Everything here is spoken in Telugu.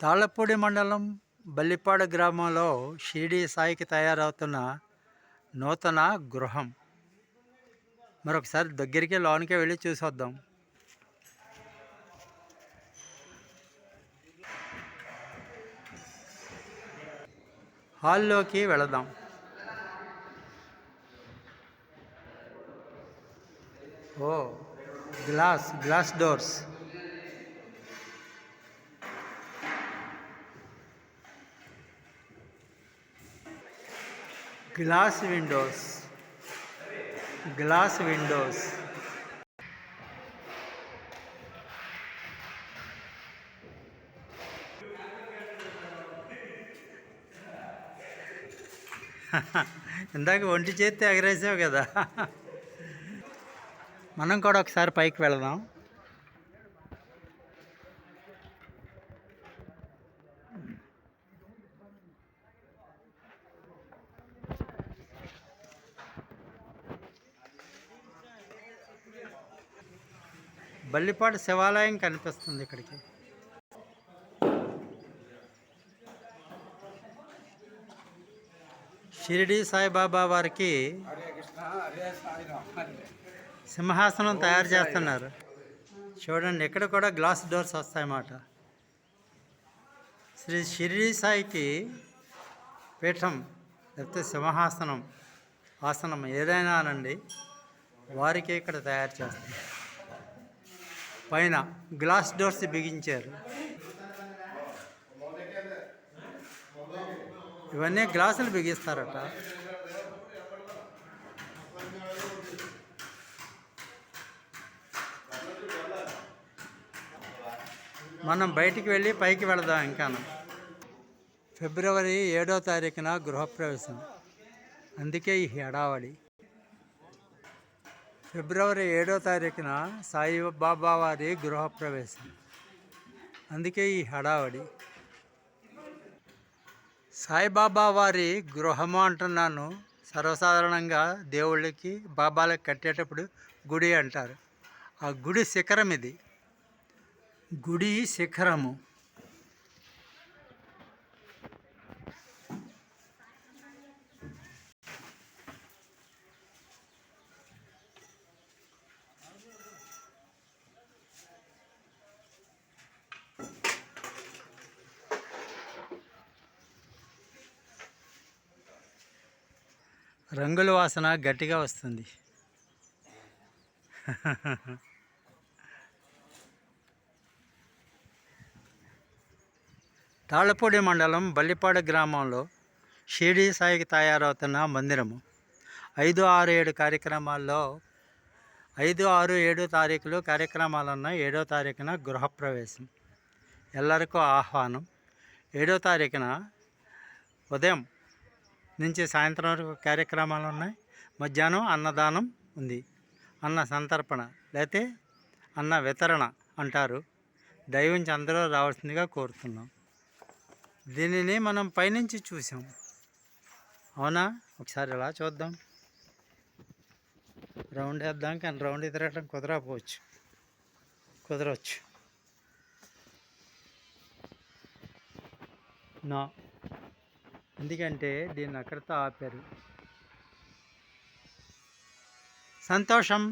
తాళ్ళపూడి మండలం బల్లిపాడు గ్రామంలో షిరిడి సాయికి తయారవుతున్న నూతన గృహం. మరొకసారి దగ్గరికి లోనికి వెళ్ళి చూసొద్దాం. హాల్లోకి వెళదాం. ఓ glass glass doors. Glass windows glass windows ఇందాక ఒంటి చేతి ఎగరేసావు కదా. మనం కూడా ఒకసారి పైకి వెళదాం. బల్లిపాడు శివాలయం కనిపిస్తుంది ఇక్కడికి. షిరిడి సాయిబాబా వారికి సింహాసనం తయారు చేస్తున్నారు. చూడండి ఇక్కడ కూడా గ్లాస్ డోర్స్ వస్తాయన్నమాట. శ్రీ షిరిడి సాయికి పీఠం లేకపోతే సింహాసనం ఆసనం ఏదైనా అనండి వారికి ఇక్కడ తయారు చేస్తారు పైన గ్లాస్ డోర్స్ బిగించారు. ఇవన్నీ గ్లాసులు బిగిస్తారట. మనం బయటికి వెళ్ళి పైకి వెళదాం ఇంకాను ఫిబ్రవరి ఏడో తారీఖున గృహప్రవేశం. అందుకే ఈ హడావడి ఫిబ్రవరి ఏడో తారీఖున సాయిబాబా వారి గృహప్రవేశం. అందుకే ఈ హడావడి. సాయిబాబా వారి గృహము అంటున్నాను. సర్వసాధారణంగా దేవుళ్ళకి బాబాలకు కట్టేటప్పుడు గుడి అంటారు. ఆ గుడి శిఖరం ఇది. గుడి శిఖరము. రంగుల వాసన గట్టిగా వస్తుంది. తాళ్ళపూడి మండలం బల్లిపాడు గ్రామంలో షిరిడి సాయికి తయారవుతున్న మందిరము. ఐదు ఆరు ఏడు కార్యక్రమాల్లో ఐదు ఆరు ఏడు తారీఖులు కార్యక్రమాలు ఉన్నాయి ఏడో తారీఖున గృహప్రవేశం. ఎల్లరికూ ఆహ్వానం. ఏడో తారీఖున ఉదయం నుంచి సాయంత్రం వరకు కార్యక్రమాలు ఉన్నాయి. మధ్యాహ్నం అన్నదానం ఉంది. అన్న సంతర్పణ లేతే అన్న వితరణ అంటారు. దైవించి అందరూ రావాల్సిందిగా కోరుతున్నాం. దీనిని మనం పైనుంచి చూసాం అవునా? ఒకసారి ఇలా చూద్దాం. రౌండ్ వేద్దాం కానీ రౌండ్ తిరగటం కుదరకపోవచ్చు. కుదరవచ్చు. నా ఎందుకంటే దీన్ని అక్కడితో ఆపారు. సంతోషం.